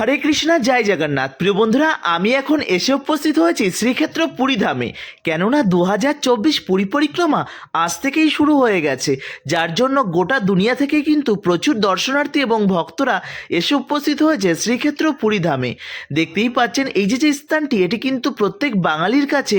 হরে কৃষ্ণা, জয় জগন্নাথ। প্রিয় বন্ধুরা, আমি এখন এসে উপস্থিত হয়েছি শ্রীক্ষেত্র পুরীধামে কেননা দু হাজার চব্বিশ পুরী পরিক্রমা আজ থেকেই শুরু হয়ে গেছে। যার জন্য গোটা দুনিয়া থেকে কিন্তু প্রচুর দর্শনার্থী এবং ভক্তরা এসে উপস্থিত হয়েছে শ্রীক্ষেত্র পুরীধামে দেখতেই পাচ্ছেন, এই যে যে স্থানটি, এটি কিন্তু প্রত্যেক বাঙালির কাছে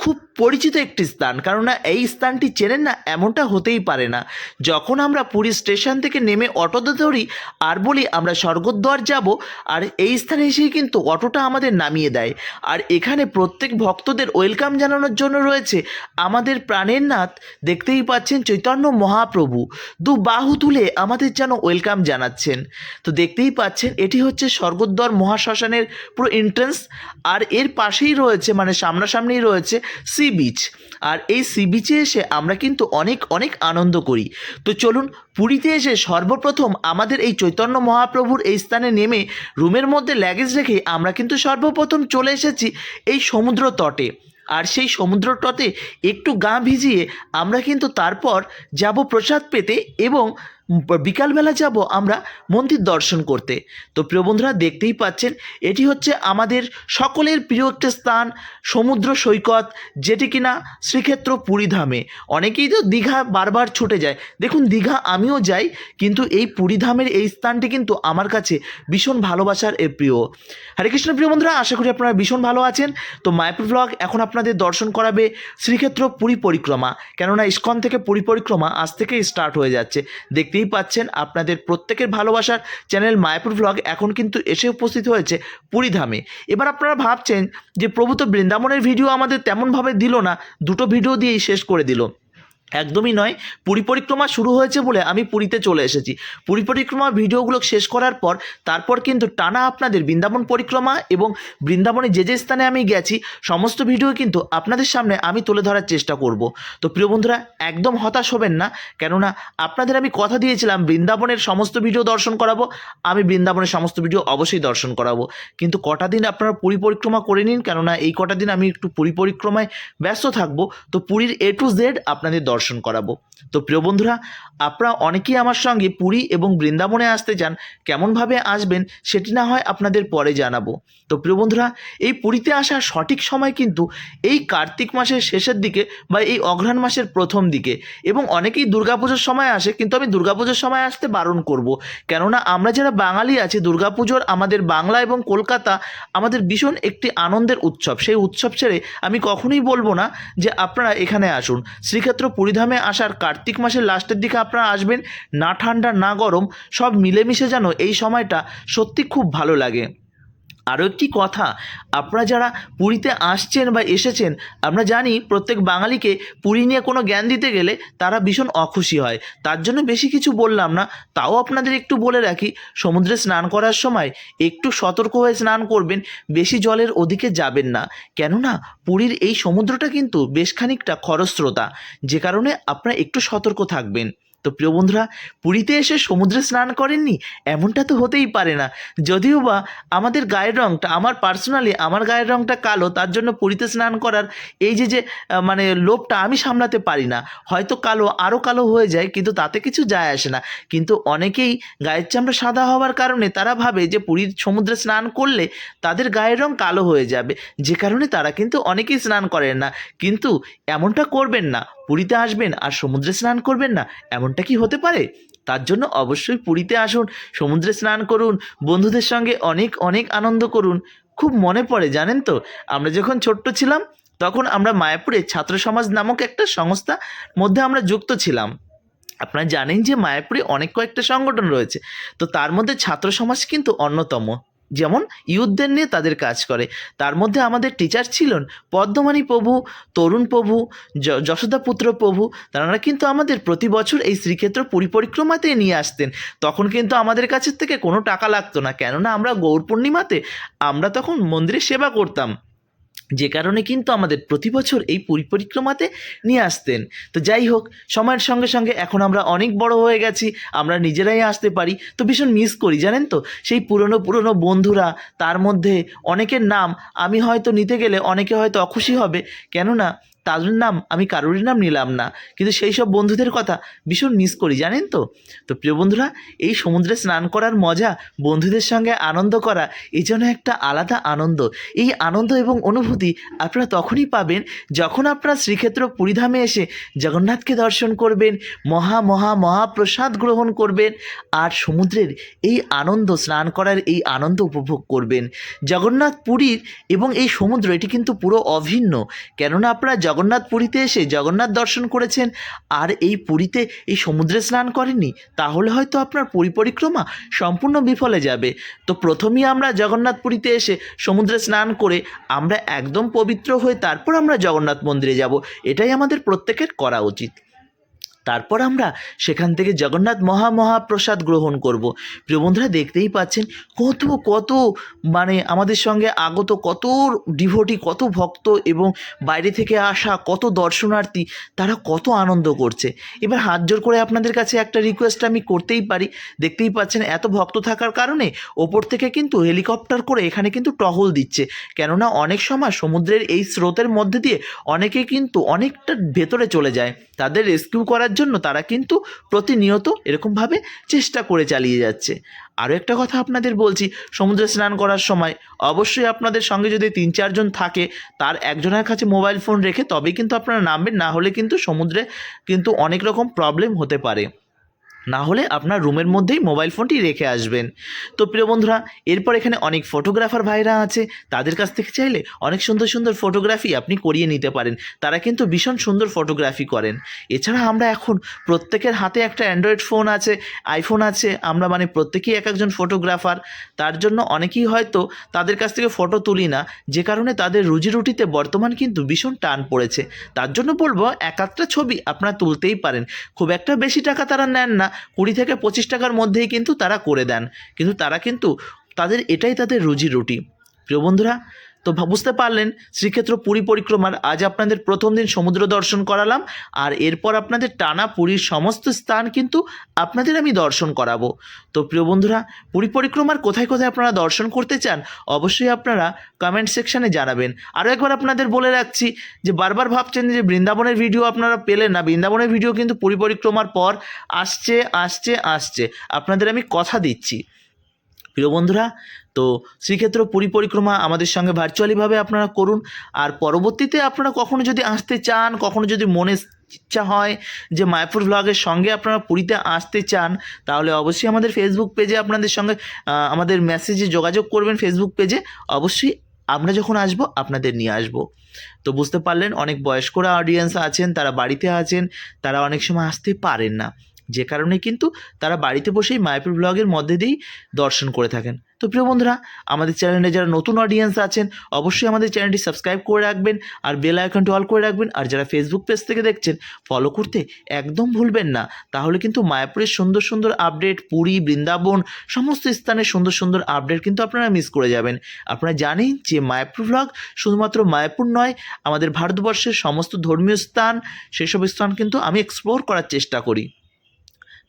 খুব পরিচিত একটি স্থান। কেননা এই স্থানটি চেনেন না, এমনটা হতেই পারে না। যখন আমরা পুরী স্টেশন থেকে নেমে অটোতে ধরি, আর বলি, আমরা স্বর্গদ্বার যাব, আর এই স্থানে এসেই কিন্তু অটোটা আমাদের নামিয়ে দেয়। আর এখানে প্রত্যেক ভক্তদের ওয়েলকাম জানানোর জন্য রয়েছে আমাদের প্রাণের নাথ। দেখতেই পাচ্ছেন চৈতন্য মহাপ্রভু। দু বাহু তুলে আমাদের যেন ওয়েলকাম জানাচ্ছেন। তো দেখতেই পাচ্ছেন, এটি হচ্ছে স্বর্গদ্বার মহাশ্মশানের পুরো এন্ট্রান্স আর এর পাশেই রয়েছে মানে সামনাসামনিই রয়েছে সি বিচ আর এই সি বিচে এসে আমরা কিন্তু অনেক অনেক আনন্দ করি। তো চলুন, পুরীতে এসে সর্বপ্রথম আমাদের এই চৈতন্য মহাপ্রভুর এই স্থানে নেমে রুমের মধ্যে ল্যাগেজ রেখে আমরা কিন্তু সর্বপ্রথম চলে এসেছি এই সমুদ্র তটে। আর সেই সমুদ্র তটে একটু গা ভিজিয়ে আমরা কিন্তু তারপর যাব প্রসাদ পেতে এবং বিকালবেলা যাব আমরা মন্দির দর্শন করতে। তো প্রিয় বন্ধুরা, দেখতেই পাচ্ছেন, এটি হচ্ছে আমাদের সকলের প্রিয় একটা স্থান, সমুদ্র সৈকত, যেটি কিনা শ্রীক্ষেত্র পুরীধামে অনেকেই তো দীঘা বারবার ছুটে যায়। দেখুন, দীঘা আমিও যাই, কিন্তু এই পুরীধামের এই স্থানটি কিন্তু আমার কাছে ভীষণ ভালোবাসার এ প্রিয়। হরে কৃষ্ণ, প্রিয় বন্ধুরা, আশা করি আপনারা ভীষণ ভালো আছেন। তো মায়াপুর ব্লগ এখন আপনাদের দর্শন করাবে শ্রীক্ষেত্র পুরী পরিক্রমা। কেননা ইস্কন থেকে পুরী পরিক্রমা আজ থেকেই স্টার্ট হয়ে যাচ্ছে। দেখতেই পাচ্ছেন আপনাদের প্রত্যেকের ভালোবাসার চ্যানেল মায়াপুর ব্লগ এখন কিন্তু এসে উপস্থিত হয়েছে পুরীধামে এবার আপনারা ভাবছেন যে প্রভু তো বৃন্দাবনের ভিডিও আমাদের তেমনভাবে দিল না, দুটো ভিডিও দিয়েই শেষ করে দিল। একদমই নয়। পুরী পরিক্রমা শুরু হয়েছে বলে আমি পুরীতে চলে এসেছি। পুরী পরিক্রমা ভিডিওগুলো শেষ করার পর, তারপর কিন্তু টানা আপনাদের বৃন্দাবন পরিক্রমা এবং বৃন্দাবনে যে যে স্থানে আমি গেছি, সমস্ত ভিডিও কিন্তু আপনাদের সামনে আমি তুলে ধরার চেষ্টা করব। তো প্রিয় বন্ধুরা, একদম হতাশ হবেন না, কেননা আপনাদের আমি কথা দিয়েছিলাম, বৃন্দাবনের সমস্ত ভিডিও দর্শন করাবো, আমি বৃন্দাবনের সমস্ত ভিডিও অবশ্যই দর্শন করাবো। কিন্তু কটা দিন আপনারা পুরী পরিক্রমা করে নিন, কেননা এই কটা দিন আমি একটু পুরী পরিক্রমায় ব্যস্ত থাকব। তো পুরীর এ টু জেড আপনাদের দর্শন করাবো। তো প্রিয় বন্ধুরা, আপনারা অনেকেই আমার সঙ্গে পুরী এবং বৃন্দাবনে আসতে চান, কেমনভাবে আসবেন সেটি না হয় আপনাদের পরে জানাব। তো প্রিয় বন্ধুরা, এই পুরীতে আসার সঠিক সময় কিন্তু এই কার্তিক মাসের শেষের দিকে বা এই অঘ্রাণ মাসের প্রথম দিকে। এবং অনেকেই দুর্গাপুজোর সময় আসে, কিন্তু আমি দুর্গাপুজোর সময় আসতে বারণ করব। কেননা আমরা যারা বাঙালি আছি, দুর্গাপুজোর আমাদের বাংলা এবং কলকাতা আমাদের ভীষণ একটি আনন্দের উৎসব। সেই উৎসব ছেড়ে আমি কখনোই বলব না যে আপনারা এখানে আসুন। শ্রীক্ষেত্র পুরীধামে আসার কার্তিক মাসের লাস্টের দিকে আপনারা আসবেন, না ঠান্ডা, না গরম, সব মিলেমিশে যেন এই সময়টা সত্যি খুব ভালো লাগে। আরও একটি কথা, আপনারা যারা পুরীতে আসছেন বা এসেছেন, আমরা জানি প্রত্যেক বাঙালিকে পুরী নিয়ে কোনো জ্ঞান দিতে গেলে তারা ভীষণ অখুশি হয়। তার জন্য বেশি কিছু বললাম না, তাও আপনাদের একটু বলে রাখি, সমুদ্রে স্নান করার সময় একটু সতর্ক হয়ে স্নান করবেন, বেশি জলের ওদিকে যাবেন না। কেননা, পুরীর এই সমুদ্রটা কিন্তু বেশ খানিকটা খরস্রোতা, যে কারণে আপনারা একটু সতর্ক থাকবেন। তো প্রিয় বন্ধুরা, পুরীতে এসে সমুদ্রে স্নান করেননি? এমনটা তো হতেই পারে না। যদিও বা আমাদের গায়ের রঙটা আমার পার্সোনালি আমার গায়ের রঙটা কালো, তার জন্য পুরীতে স্নান করার এই যে যে মানে লোভটা আমি সামলাতে পারি না। হয়তো কালো আরও কালো হয়ে যায়, কিন্তু তাতে কিছু যায় আসে না। কিন্তু অনেকেই গায়ের চামড়া সাদা হওয়ার কারণে তারা ভাবে যে, পুরীর সমুদ্রে স্নান করলে তাদের গায়ের রং কালো হয়ে যাবে। যে কারণে তারা কিন্তু অনেকেই স্নান করেন না। কিন্তু এমনটা করবেন না। পুরীতে আসবেন আর সমুদ্রে স্নান করবেন না, এমনটা কি হতে পারে? তার জন্য অবশ্যই পুরীতে আসুন, সমুদ্রে স্নান করুন, বন্ধুদের সঙ্গে অনেক অনেক আনন্দ করুন। খুব মনে পড়ে, জানেন তো? আমরা যখন ছোট্ট ছিলাম, তখন আমরা মায়াপুরে ছাত্র সমাজ নামক একটা সংস্থা মধ্যে আমরা যুক্ত ছিলাম। আপনারা জানেন যে মায়াপুরে অনেক কয়েকটা সংগঠন রয়েছে, তো তার মধ্যে ছাত্র সমাজ কিন্তু অন্যতম। যেমন ইউথদের নিয়ে তাদের কাজ করে। তার মধ্যে আমাদের টিচার ছিলেন পদ্মমাণী প্রভু, তরুণ প্রভু যশোদা যশোদাপুত্র প্রভু। তারা কিন্তু আমাদের প্রতি বছর এই শ্রীক্ষেত্র পরিপরিক্রমাতে নিয়ে আসতেন। তখন কিন্তু আমাদের কাছের থেকে কোনো টাকা লাগতো না। কেননা আমরা গৌর পূর্ণিমাতে আমরা তখন মন্দিরে সেবা করতাম। যে কারণে কিন্তু আমাদের প্রতি বছর এই পরিপরিক্রমাতে নিয়ে আসতেন। তো যাই হোক, সময়ের সঙ্গে সঙ্গে এখন আমরা অনেক বড় হয়ে গেছি, আমরা নিজেরাই আসতে পারি। তো ভীষণ মিস করি, জানেন তো? সেই পুরনো পুরনো বন্ধুরা, তার মধ্যে অনেকের নাম আমি হয়তো নিতে গেলে অনেকে হয়তো অখুশি হবে। কেননা তাদের নাম আমি কারোরই নাম নিলাম না। কিন্তু সেই সব বন্ধুদের কথা ভীষণ মিস করি, জানেন তো? তো প্রিয় বন্ধুরা, এই সমুদ্রে স্নান করার মজা বন্ধুদের সঙ্গে আনন্দ করা এই জন্য একটা আলাদা আনন্দ। এই আনন্দ এবং অনুভূতি আপনারা তখনই পাবেন যখন আপনারা শ্রীক্ষেত্র পুরীধামে এসে জগন্নাথকে দর্শন করবেন, মহা মহা মহাপ্রসাদ গ্রহণ করবেন, আর সমুদ্রের এই আনন্দ, স্নান করার এই আনন্দ উপভোগ করবেন। জগন্নাথ পুরীর এবং এই সমুদ্র, এটি কিন্তু পুরো অভিন্ন। কেননা আপনারা জগন্নাথ পুরীতে এসে জগন্নাথ দর্শন করেছেন। আর এই পুরীতে এই সমুদ্রে স্নান করেননি, তাহলে হয়তো আপনার পরিপরিক্রমা সম্পূর্ণ বিফলে যাবে। তো প্রথমেই আমরা জগন্নাথ পুরীতে এসে সমুদ্রে স্নান করে আমরা একদম পবিত্র হয়ে তারপর আমরা জগন্নাথ মন্দিরে যাব। এটাই আমাদের প্রত্যেকের করা উচিত। তারপর আমরা সেখান থেকে জগন্নাথ মহা মহাপ্রসাদ গ্রহণ করব। প্রিয় বন্ধুরা, দেখতেই পাচ্ছেন কত কত মানে আমাদের সঙ্গে আগত কত ডিভোটি, কত ভক্ত এবং বাইরে থেকে আসা কত দর্শনার্থী, তারা কত আনন্দ করছে। এবার হাত জোর করে আপনাদের কাছে একটা রিকোয়েস্ট আমি করতেই পারি। দেখতেই পাচ্ছেন এত ভক্ত থাকার কারণে ওপর থেকে কিন্তু হেলিকপ্টার করে এখানে কিন্তু টহল দিচ্ছে। কেননা অনেক সময় সমুদ্রের এই স্রোতের মধ্যে দিয়ে অনেকে কিন্তু অনেকটা ভেতরে চলে যায়। তাদের রেস্কিউ করার জন্য তারা কিন্তু প্রতিনিয়ত এরকমভাবে চেষ্টা করে চালিয়ে যাচ্ছে। আরও একটা কথা আপনাদের বলছি, সমুদ্রে স্নান করার সময় অবশ্যই আপনাদের সঙ্গে যদি তিন চারজন থাকে, তার একজনের কাছে মোবাইল ফোন রেখে তবেই কিন্তু আপনারা নামবেন, না হলে কিন্তু সমুদ্রে কিন্তু অনেক রকম প্রবলেম হতে পারে। না হলে আপনার রুমের মধ্যেই মোবাইল ফোনটি রেখে আসবেন। তো প্রিয় বন্ধুরা, এরপর এখানে অনেক ফটোগ্রাফার ভাইরা আছে, তাদের কাছ থেকে চাইলে অনেক সুন্দর সুন্দর ফটোগ্রাফি আপনি করিয়ে নিতে পারেন। তারা কিন্তু ভীষণ সুন্দর ফটোগ্রাফি করেন। এছাড়া আমরা এখন প্রত্যেকের হাতে একটা অ্যান্ড্রয়েড ফোন আছে আইফোন আছে, আমরা মানে প্রত্যেকেই এক একজন ফটোগ্রাফার। তার জন্য অনেকেই হয়তো তাদের কাছ থেকে ফটো তুলি না, যে কারণে তাদের রুজি রুটিতে বর্তমান কিন্তু ভীষণ টান পড়েছে। তার জন্য বলব, এক ছবি আপনারা তুলতেই পারেন। খুব একটা বেশি টাকা তারা নেন না কুড়ি থেকে পঁচিশ টাকার মধ্যেই কিন্তু তারা করে দেন। কিন্তু তারা কিন্তু তাদের এটাই তাদের রুজি রুটি। প্রিয় বন্ধুরা তো বুঝতে পারলেন, শ্রীক্ষেত্র পুরী পরিক্রমার আজ আপনাদের প্রথম দিন সমুদ্র দর্শন করালাম, আর এরপর আপনাদের টানা পুরীর সমস্ত স্থান কিন্তু আপনাদের আমি দর্শন করাবো। তো প্রিয় বন্ধুরা, পুরী পরিক্রমার কোথায় কোথায় আপনারা দর্শন করতে চান, অবশ্যই আপনারা কমেন্ট সেকশানে জানাবেন। আরও একবার আপনাদের বলে রাখছি যে বারবার ভাবছেন যে বৃন্দাবনের ভিডিও আপনারা পেলেন না, বৃন্দাবনের ভিডিও কিন্তু পুরী পরিক্রমার পর আসছে আসছে আসছে। আপনাদের আমি কথা দিচ্ছি। প্রিয় বন্ধুরা, তো শ্রীক্ষেত্র পুরী পরিক্রমা আমাদের সঙ্গে ভার্চুয়ালিভাবে আপনারা করুন। আর পরবর্তীতে আপনারা কখনো যদি আসতে চান, কখনো যদি মনে ইচ্ছা হয় যে মায়াপুর ব্লগের সঙ্গে আপনারা পুরীতে আসতে চান, তাহলে অবশ্যই আমাদের ফেসবুক পেজে আপনাদের সঙ্গে আমাদের মেসেজে যোগাযোগ করবেন ফেসবুক পেজে অবশ্যই আমরা যখন আসব, আপনাদের নিয়ে আসব। তো বুঝতে পারলেন, অনেক বয়স্করা অডিয়েন্স আছেন, তারা বাড়িতে আছেন, তারা অনেক সময় আসতে পারেন না। যে কারণে কিন্তু তারা বাড়িতে বসেই মায়াপুর ব্লগের মধ্যে দিয়েই দর্শন করে থাকেন। তো প্রিয় বন্ধুরা, আমাদের চ্যানেলে যারা নতুন অডিয়েন্স আছেন, অবশ্যই আমাদের চ্যানেলটি সাবস্ক্রাইব করে রাখবেন আর বেল আইকনটি অল করে রাখবেন। আর যারা ফেসবুক পেজ থেকে দেখছেন ফলো করতে একদম ভুলবেন না। তাহলে কিন্তু মায়াপুরের সুন্দর সুন্দর আপডেট পুরী, বৃন্দাবন, সমস্ত স্থানের সুন্দর সুন্দর আপডেট কিন্তু আপনারা মিস করে যাবেন। আপনারা জানেন যে মায়াপুর ব্লগ শুধুমাত্র মায়াপুর নয়, আমাদের ভারতবর্ষের সমস্ত ধর্মীয় স্থান, সেসব স্থান কিন্তু আমি এক্সপ্লোর করার চেষ্টা করি।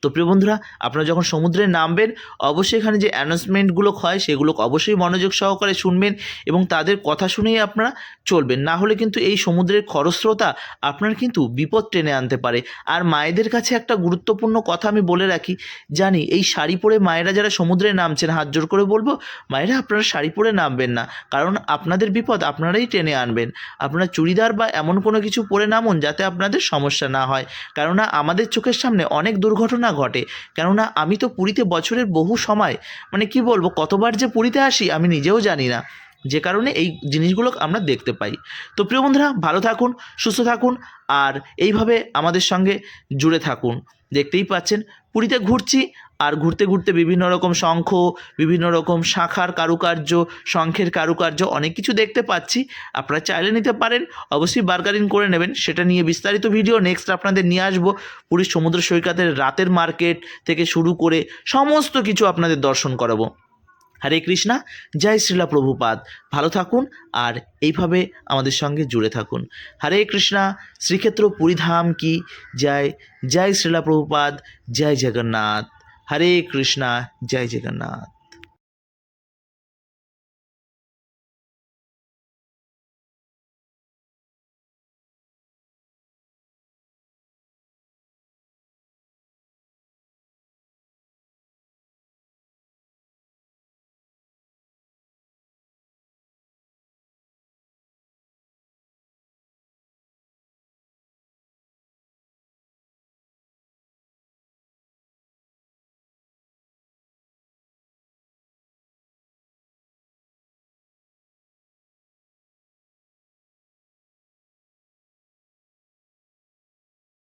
তো প্রিয় বন্ধুরা, আপনারা যখন সমুদ্রে নামবেন, অবশ্যই এখানে যে অ্যানাউন্সমেন্টগুলো হয় সেগুলো অবশ্যই মনোযোগ সহকারে শুনবেন এবং তাদের কথা শুনেই আপনারা চলবেন। না হলে কিন্তু এই সমুদ্রের খরস্রোতা আপনার কিন্তু বিপদ টেনে আনতে পারে। আর মায়েদের কাছে একটা গুরুত্বপূর্ণ কথা আমি বলে রাখি, জানি এই শাড়ি পরে মায়েরা যারা সমুদ্রে নামছেন, হাত জোর করে বলব, মায়েরা আপনারা শাড়ি পরে নামবেন না। কারণ আপনাদের বিপদ আপনারাই টেনে আনবেন। আপনারা চুড়িদার বা এমন কোনো কিছু পরে নামুন, যাতে আপনাদের সমস্যা না হয়। কেননা আমাদের চোখের সামনে অনেক দুর্ঘটনা ঘটে। কেননা আমি তো পুরীতে বছরের বহু সময় মানে কি বলব, কতবার যে পুরীতে আসি আমি নিজেও জানি না। যে কারণে এই জিনিসগুলো আমরা দেখতে পাই। তো প্রিয় বন্ধুরা, ভালো থাকুন, সুস্থ থাকুন, আর এইভাবে আমাদের সঙ্গে জুড়ে থাকুন। দেখতেই পাচ্ছেন, পুরীতে ঘুরছি আর ঘুরতে ঘুরতে বিভিন্ন রকম শঙ্খ, বিভিন্ন রকম শাখার কারুকার্য, শঙ্খের কারুকার্য অনেক কিছু দেখতে পাচ্ছি। আপনারা চাইলে নিতে পারেন। অবশ্যই বার্গারিং করে নেবেন। সেটা নিয়ে বিস্তারিত ভিডিও নেক্সট আপনাদের নিয়ে আসব। পুরীর সমুদ্র সৈকতের রাতের মার্কেট থেকে শুরু করে সমস্ত কিছু আপনাদের দর্শন করাবো। হরে কৃষ্ণা, জয় শ্রীলা প্রভুপাদ। ভালো থাকুন আর এইভাবে আমাদের সঙ্গে জুড়ে থাকুন। হরে কৃষ্ণা, শ্রীক্ষেত্র পুরীধাম কি? জয় জয় শ্রীলা প্রভুপাদ, জয় জগন্নাথ। হরে কৃষ্ণা জয় জগন্নাথ।